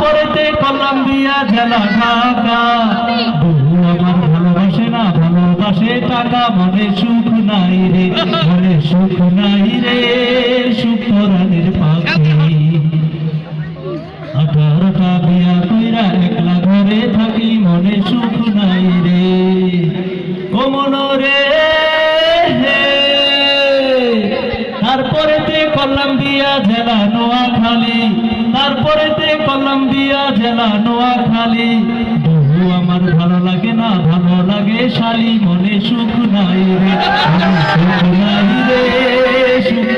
তারপরেতে Colombia জেলা ঢাকা বহু আমার ভালোবাসে না ভালোবাসে টাকা, মনে সুখ নাই রে, মনে সুখ নাই রে, সুখ পরাণের পাখি। আঠারোটা বিয়া কইরা একলা ঘরে থাকি, মনে সুখ নাই রে। ও মনরে তারপরেতে কলম্বিয়া জেলা নোয়াখালী। তারপরেতে কলম্বিয়া জেলা নোয়াখালী। বহু আমার ভালো লাগে না, ভালো লাগে শালি মনে সুখ নাই রে। সুখ নাই রে, সুখ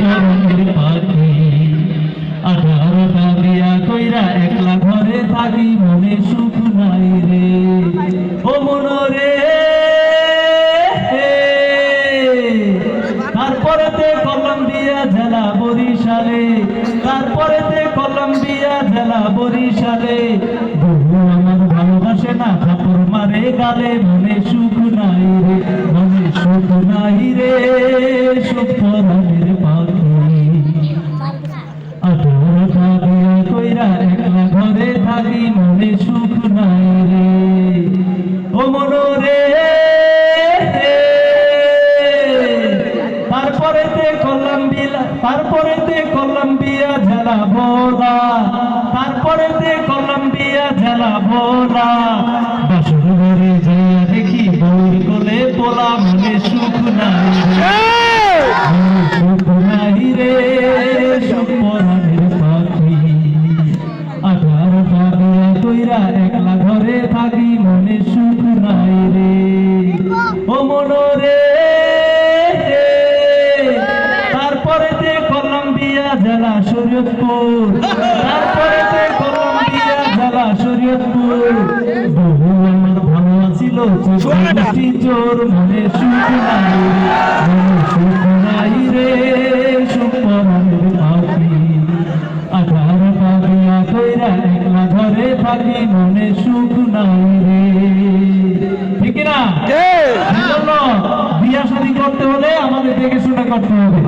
কইরা একলা ঘরে থাকি, মনে সুখ নাই রে। কলম্বিয়া জেলা বরিশালে তারপরেতে কলম্বিয়া জেলা বরিশালে। আমার ভালোবাসে না মারে গালে, মনে সুখ নাই রে, মনে সুখ নাই রে পাখি। ঘরে থাকি, মনে জেলা তারপরে তারপরেতে কলম্বিয়া জেলা ভোলা। বাসর ঘরে যাইয়া দেখি বউর কোলে পোলা মনে সুখ নাই শরীয়তপুর। তারপরেতে জেলা শরীয়তপুর। বহু আমার ভালো ছিল চোখটি মনে সুখ নাই। রে মনে সুখ নাই রে সুখ পরাণের পাখি আঠারোটা বিয়া কইরা একলা ঘরে থাকি মনে সুখ নাই রে। ঠিক না বিয়া শাদী করতে হলে আমাদের দেখে শুনে করতে হবে।